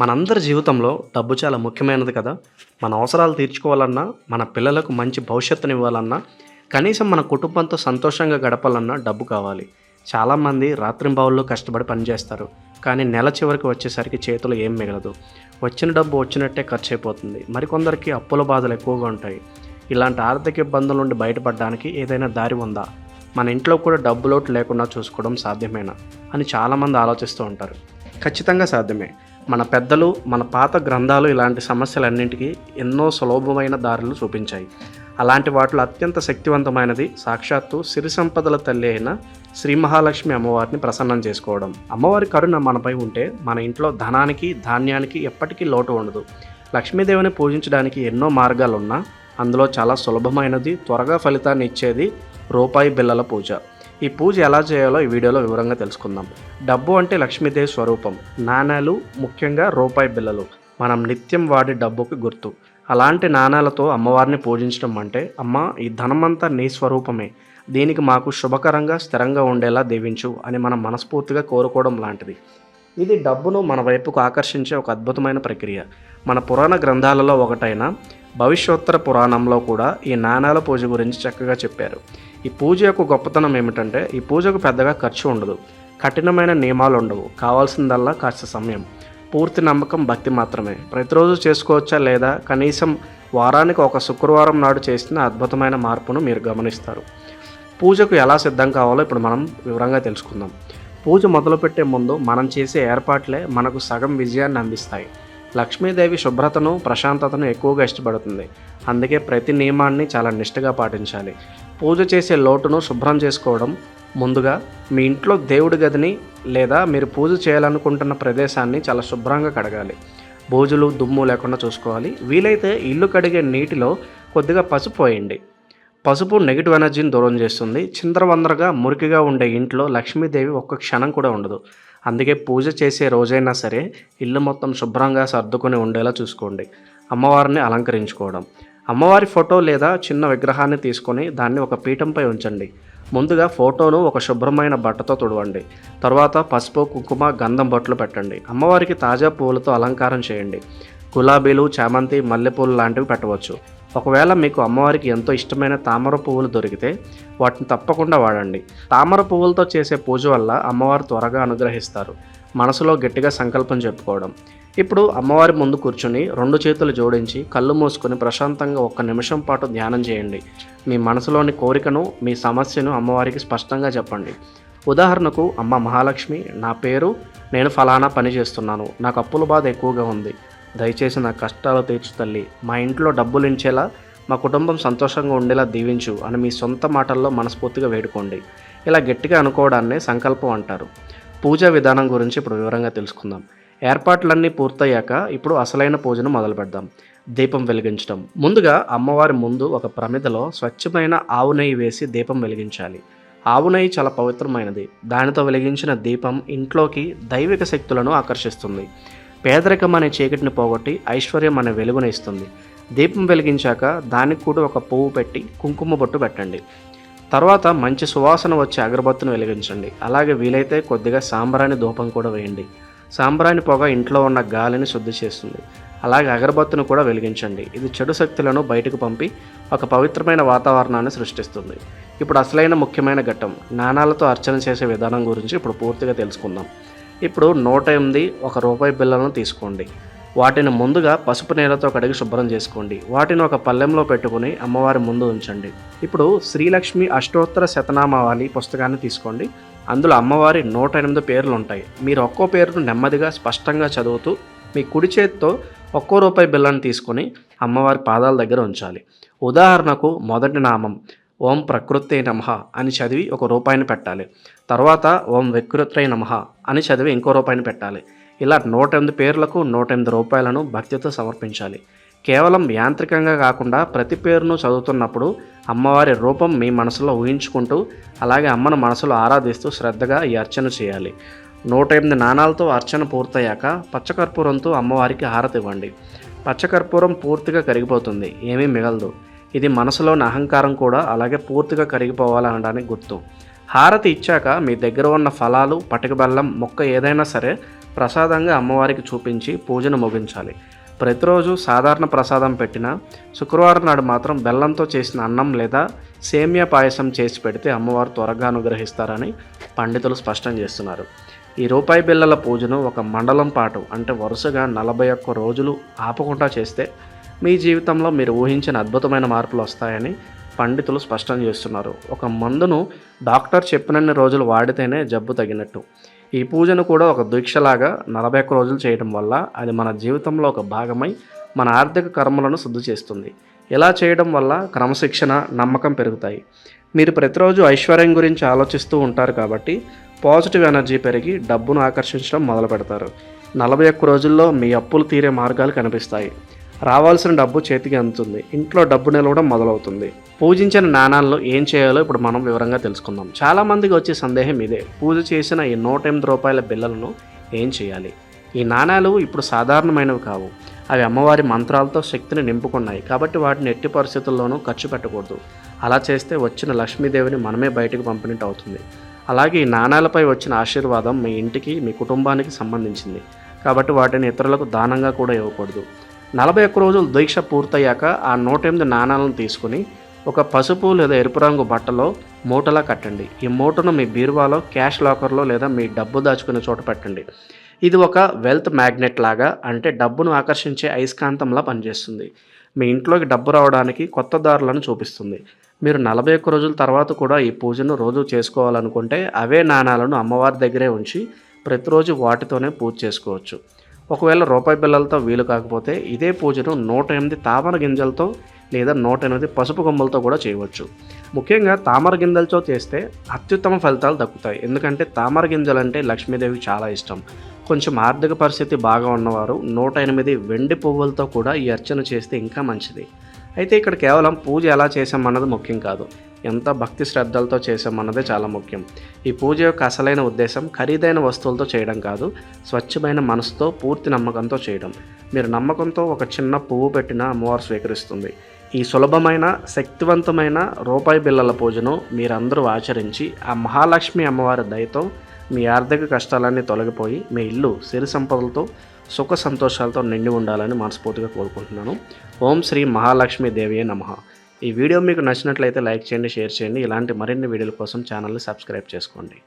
మనందరి జీవితంలో డబ్బు చాలా ముఖ్యమైనది కదా. మన అవసరాలు తీర్చుకోవాలన్నా మన పిల్లలకు మంచి భవిష్యత్తుని ఇవ్వాలన్నా కనీసం మన కుటుంబంతో సంతోషంగా గడపాలన్నా డబ్బు కావాలి. చాలామంది రాత్రింబావుల్లో కష్టపడి పనిచేస్తారు కానీ నెల చివరికి వచ్చేసరికి చేతులు ఏం మిగలదు. వచ్చిన డబ్బు వచ్చినట్టే ఖర్చు అయిపోతుంది మరికొందరికి అప్పుల బాధలు ఎక్కువగా ఉంటాయి. ఇలాంటి ఆర్థిక ఇబ్బందుల నుండి బయటపడడానికి ఏదైనా దారి ఉందా? మన ఇంట్లో కూడా డబ్బు లోటు లేకుండా చూసుకోవడం సాధ్యమేనా? అని చాలామంది ఆలోచిస్తూ ఉంటారు. ఖచ్చితంగా సాధ్యమే. మన పెద్దలు మన పాత గ్రంథాలు ఇలాంటి సమస్యలన్నింటికీ ఎన్నో సులభమైన దారులు చూపించాయి. అలాంటి వాటిలో అత్యంత శక్తివంతమైనది సాక్షాత్తు సిరి సంపదల తల్లి అయిన శ్రీ మహాలక్ష్మి అమ్మవారిని ప్రసన్నం చేసుకోవడం. అమ్మవారి కరుణ మనపై ఉంటే మన ఇంట్లో ధనానికి ధాన్యానికి ఎప్పటికీ లోటు ఉండదు. లక్ష్మీదేవిని పూజించడానికి ఎన్నో మార్గాలు ఉన్నా అందులో చాలా సులభమైనది త్వరగా ఫలితాన్ని ఇచ్చేది రూపాయి బిళ్ళల పూజ. ఈ పూజ ఎలా చేయాలో ఈ వీడియోలో వివరంగా తెలుసుకుందాం. డబ్బు అంటే లక్ష్మీదేవి స్వరూపం. నాణాలు ముఖ్యంగా రూపాయి బిళ్ళలు మనం నిత్యం వాడే డబ్బుకి గుర్తు. అలాంటి నాణాలతో అమ్మవారిని పూజించడం అంటే అమ్మ ఈ ధనమంతా నీ స్వరూపమే. దీనికి మాకు శుభకరంగా స్థిరంగా ఉండేలా దీవించు అని మనం మనస్ఫూర్తిగా కోరుకోవడం లాంటిది. ఇది డబ్బును మన వైపుకు ఆకర్షించే ఒక అద్భుతమైన ప్రక్రియ. మన పురాణ గ్రంథాలలో ఒకటైన భవిష్యోత్తర పురాణంలో కూడా ఈ నాణాల పూజ గురించి చక్కగా చెప్పారు. ఈ పూజ యొక్క గొప్పతనం ఏమిటంటే ఈ పూజకు పెద్దగా ఖర్చు ఉండదు. కఠినమైన నియమాలు ఉండవు. కావాల్సిందల్లా కాస్త సమయం. పూర్తి నమ్మకం భక్తి మాత్రమే. ప్రతిరోజు చేసుకోవచ్చా లేదా? కనీసం వారానికి ఒక శుక్రవారం నాడు చేసిన అద్భుతమైన మార్పును మీరు గమనిస్తారు. పూజకు ఎలా సిద్ధం కావాలో ఇప్పుడు మనం వివరంగా తెలుసుకుందాం. పూజ మొదలుపెట్టే ముందు మనం చేసే ఏర్పాట్లే మనకు సగం విజయాన్ని అందిస్తాయి. లక్ష్మీదేవి శుభ్రతను ప్రశాంతతను ఎక్కువగా ఇష్టపడుతుంది. అందుకే ప్రతి నియమాన్ని చాలా నిష్ఠగా పాటించాలి. పూజ చేసే లోటును శుభ్రం చేసుకోవడం ముందుగా మీ ఇంట్లో దేవుడి గదిని లేదా మీరు పూజ చేయాలనుకుంటున్న ప్రదేశాన్ని చాలా శుభ్రంగా కడగాలి. బూజులు దుమ్ము లేకుండా చూసుకోవాలి. వీలైతే ఇల్లు కడిగే నీటిలో కొద్దిగా పసుపు పోయండి పసుపు నెగిటివ్ ఎనర్జీని దూరం చేస్తుంది. చిందరవందరగా మురికిగా ఉండే ఇంట్లో లక్ష్మీదేవి ఒక్క క్షణం కూడా ఉండదు. అందుకే పూజ చేసే రోజైనా సరే ఇల్లు మొత్తం శుభ్రంగా సర్దుకొని ఉండేలా చూసుకోండి. అమ్మవారిని అలంకరించుకోవడం. అమ్మవారి ఫోటో లేదా చిన్న విగ్రహాన్ని తీసుకొని దాన్ని ఒక పీఠంపై ఉంచండి. ముందుగా ఫోటోను ఒక శుభ్రమైన బట్టతో తుడవండి. తర్వాత పసుపు కుంకుమ గంధం బొట్లు పెట్టండి. అమ్మవారికి తాజా పువ్వులతో అలంకారం చేయండి. గులాబీలు చామంతి మల్లెపూలు లాంటివి పెట్టవచ్చు. ఒకవేళ మీకు అమ్మవారికి ఎంతో ఇష్టమైన తామర పువ్వులు దొరికితే వాటిని తప్పకుండా వాడండి. తామర పువ్వులతో చేసే పూజ వల్ల అమ్మవారు త్వరగా అనుగ్రహిస్తారు. మనసులో గట్టిగా సంకల్పం చెప్పుకోవడం. ఇప్పుడు అమ్మవారి ముందు కూర్చుని రెండు చేతులు జోడించి కళ్ళు మూసుకొని ప్రశాంతంగా ఒక్క నిమిషం పాటు ధ్యానం చేయండి. మీ మనసులోని కోరికను మీ సమస్యను అమ్మవారికి స్పష్టంగా చెప్పండి. ఉదాహరణకు అమ్మ మహాలక్ష్మి నా పేరు నేను ఫలానా పని చేస్తున్నాను. నాకు అప్పుల బాధ ఎక్కువగా ఉంది. దయచేసి నా కష్టాలు తీర్చు తల్లి. మా ఇంట్లో డబ్బులు ఇంచేలా మా కుటుంబం సంతోషంగా ఉండేలా దీవించు అని మీ సొంత మాటల్లో మనస్ఫూర్తిగా వేడుకోండి. ఇలా గట్టిగా అనుకోవడాన్నే సంకల్పం అంటారు. పూజా విధానం గురించి ఇప్పుడు వివరంగా తెలుసుకుందాం. ఏర్పాట్లన్నీ పూర్తయ్యాక ఇప్పుడు అసలైన పూజను మొదలు పెడదాం దీపం వెలిగించడం. ముందుగా అమ్మవారి ముందు ఒక ప్రమిదలో స్వచ్ఛమైన ఆవు నెయ్యి వేసి దీపం వెలిగించాలి. ఆవు నెయ్యి చాలా పవిత్రమైనది. దానితో వెలిగించిన దీపం ఇంట్లోకి దైవిక శక్తులను ఆకర్షిస్తుంది. పేదరికం అనే చీకటిని పోగొట్టి ఐశ్వర్యం అనే వెలుగును ఇస్తుంది. దీపం వెలిగించాక దానికి కూడా ఒక పువ్వు పెట్టి కుంకుమ బొట్టు పెట్టండి. తర్వాత మంచి సువాసన వచ్చే అగరబత్తును వెలిగించండి. అలాగే వీలైతే కొద్దిగా సాంబ్రాణి ధూపం కూడా వేయండి. సాంబ్రాణి పొగ ఇంట్లో ఉన్న గాలిని శుద్ధి చేస్తుంది. అలాగే అగరబత్తును కూడా వెలిగించండి. ఇది చెడు శక్తులను బయటకు పంపి ఒక పవిత్రమైన వాతావరణాన్ని సృష్టిస్తుంది. ఇప్పుడు అసలైన ముఖ్యమైన ఘట్టం. నాణాలతో అర్చన చేసే విధానం గురించి ఇప్పుడు పూర్తిగా తెలుసుకుందాం. ఇప్పుడు నూట ఎనిమిది ఒక రూపాయి బిళ్ళలను తీసుకోండి. వాటిని ముందుగా పసుపు నీళ్ళతో కడిగి శుభ్రం చేసుకోండి. వాటిని ఒక పళ్ళెంలో పెట్టుకుని అమ్మవారి ముందు ఉంచండి. ఇప్పుడు శ్రీలక్ష్మి అష్టోత్తర శతనామావళి పుస్తకాన్ని తీసుకోండి. అందులో అమ్మవారి నూట ఎనిమిది పేర్లు ఉంటాయి మీరు ఒక్కో పేరును నెమ్మదిగా స్పష్టంగా చదువుతూ మీ కుడి చేతితో ఒక్కో రూపాయి బిల్లను తీసుకొని అమ్మవారి పాదాల దగ్గర ఉంచాలి. ఉదాహరణకు మొదటి నామం ఓం ప్రకృతే నమః అని చదివి ఒక రూపాయిని పెట్టాలి. తర్వాత ఓం వికృత్రై నమః అని చదివి ఇంకో రూపాయిని పెట్టాలి. ఇలా నూట ఎనిమిది పేర్లకు నూట ఎనిమిది రూపాయలను భక్తితో సమర్పించాలి. కేవలం యాంత్రికంగా కాకుండా ప్రతి పేరును చదువుతున్నప్పుడు అమ్మవారి రూపం మీ మనసులో ఊహించుకుంటూ అలాగే అమ్మను మనసులో ఆరాధిస్తూ శ్రద్ధగా ఈ అర్చన చేయాలి. నూట ఎనిమిది నాణాలతో అర్చన పూర్తయ్యాక పచ్చకర్పూరంతో అమ్మవారికి హారతి ఇవ్వండి. పచ్చకర్పూరం పూర్తిగా కరిగిపోతుంది. ఏమీ మిగలదు. ఇది మనసులోని అహంకారం కూడా అలాగే పూర్తిగా కరిగిపోవాలనడానికి గుర్తు. హారతి ఇచ్చాక మీ దగ్గర ఉన్న ఫలాలు పటిక బెల్లం మొక్క ఏదైనా సరే ప్రసాదంగా అమ్మవారికి చూపించి పూజను ముగించాలి. ప్రతిరోజు సాధారణ ప్రసాదం పెట్టినా శుక్రవారం నాడు మాత్రం బెల్లంతో చేసిన అన్నం లేదా సేమియా పాయసం చేసి పెడితే అమ్మవారు త్వరగా అనుగ్రహిస్తారని పండితులు స్పష్టం చేస్తున్నారు. ఈ రూపాయి బిళ్ళల పూజను ఒక మండలం పాటు అంటే వరుసగా నలభై ఒక్క రోజులు ఆపకుండా చేస్తే మీ జీవితంలో మీరు ఊహించిన అద్భుతమైన మార్పులు వస్తాయని పండితులు స్పష్టం చేస్తున్నారు. ఒక మందును డాక్టర్ చెప్పినన్ని రోజులు వాడితేనే జబ్బు తగినట్టు. ఈ పూజను కూడా ఒక దీక్షలాగా నలభై ఒక్క రోజులు చేయడం వల్ల అది మన జీవితంలో ఒక భాగమై మన ఆర్థిక కర్మలను శుద్ధి చేస్తుంది. ఇలా చేయడం వల్ల క్రమశిక్షణ నమ్మకం పెరుగుతాయి. మీరు ప్రతిరోజు ఐశ్వర్యం గురించి ఆలోచిస్తూ ఉంటారు కాబట్టి పాజిటివ్ ఎనర్జీ పెరిగి డబ్బును ఆకర్షించడం మొదలు పెడతారు నలభై ఒక్క రోజుల్లో మీ అప్పులు తీరే మార్గాలు కనిపిస్తాయి. రావాల్సిన డబ్బు చేతికి అందుతుంది. ఇంట్లో డబ్బు నిలవడం మొదలవుతుంది. పూజించిన నాణాలను ఏం చేయాలో ఇప్పుడు మనం వివరంగా తెలుసుకుందాం. చాలా మందికి వచ్చే సందేహం ఇదే. పూజ చేసిన ఈ నూట ఎనిమిది రూపాయల బిల్లలను ఏం చేయాలి? ఈ నాణాలు ఇప్పుడు సాధారణమైనవి కావు. అవి అమ్మవారి మంత్రాలతో శక్తిని నింపుకున్నాయి. కాబట్టి వాటిని ఎట్టి పరిస్థితుల్లోనూ ఖర్చు పెట్టకూడదు. అలా చేస్తే వచ్చిన లక్ష్మీదేవిని మనమే బయటకు పంపినట్టు అవుతుంది. అలాగే ఈ నాణాలపై వచ్చిన ఆశీర్వాదం మీ ఇంటికి మీ కుటుంబానికి సంబంధించింది. కాబట్టి వాటిని ఇతరులకు దానంగా కూడా ఇవ్వకూడదు. నలభై ఒక్క రోజులు దీక్ష పూర్తయ్యాక ఆ నూట ఎనిమిది నాణాలను తీసుకుని ఒక పసుపు లేదా ఎరుపు రంగు బట్టలో మూటలా కట్టండి. ఈ మూటను మీ బీరువాలో క్యాష్ లాకర్లో లేదా మీ డబ్బు దాచుకునే చోట పెట్టండి. ఇది ఒక వెల్త్ మ్యాగ్నెట్ లాగా అంటే డబ్బును ఆకర్షించే అయస్కాంతంలా పనిచేస్తుంది. మీ ఇంట్లోకి డబ్బు రావడానికి కొత్త దారులను చూపిస్తుంది. మీరు నలభై ఒక్క రోజుల తర్వాత కూడా ఈ పూజను రోజు చేసుకోవాలనుకుంటే అవే నాణాలను అమ్మవారి దగ్గరే ఉంచి ప్రతిరోజు వాటితోనే పూజ చేసుకోవచ్చు. ఒకవేళ రూపాయి బిళ్ళలతో వీలు కాకపోతే ఇదే పూజను నూట ఎనిమిది తామర గింజలతో లేదా నూట ఎనిమిది పసుపు కొమ్మలతో కూడా చేయవచ్చు. ముఖ్యంగా తామర గింజలతో చేస్తే అత్యుత్తమ ఫలితాలు దక్కుతాయి. ఎందుకంటే తామర గింజలు అంటే లక్ష్మీదేవి చాలా ఇష్టం. కొంచెం ఆర్థిక పరిస్థితి బాగా ఉన్నవారు నూట ఎనిమిది వెండి పువ్వులతో కూడా ఈ అర్చన చేస్తే ఇంకా మంచిది. అయితే ఇక్కడ కేవలం పూజ ఎలా చేసామన్నది ముఖ్యం కాదు. ఎంత భక్తి శ్రద్ధలతో చేసామన్నదే చాలా ముఖ్యం. ఈ పూజ యొక్క అసలైన ఉద్దేశం ఖరీదైన వస్తువులతో చేయడం కాదు స్వచ్ఛమైన మనసుతో పూర్తి నమ్మకంతో చేయడం. మీరు నమ్మకంతో ఒక చిన్న పువ్వు పెట్టిన అమ్మవారు స్వీకరిస్తుంది. ఈ సులభమైన శక్తివంతమైన రూపాయి బిళ్ళల పూజను మీరందరూ ఆచరించి ఆ మహాలక్ష్మి అమ్మవారి దయతో మీ ఆర్థిక కష్టాలన్నీ తొలగిపోయి మీ ఇల్లు సిరి సంపదలతో సుఖ సంతోషాలతో నిండి ఉండాలని మనస్ఫూర్తిగా కోరుకుంటున్నాను. ఓం శ్రీ మహాలక్ష్మి దేవియే నమః. ఈ వీడియో మీకు నచ్చినట్లయితే లైక్ చేయండి షేర్ చేయండి. ఇలాంటి మరిన్ని వీడియోల కోసం ఛానల్ని సబ్స్క్రైబ్ చేసుకోండి.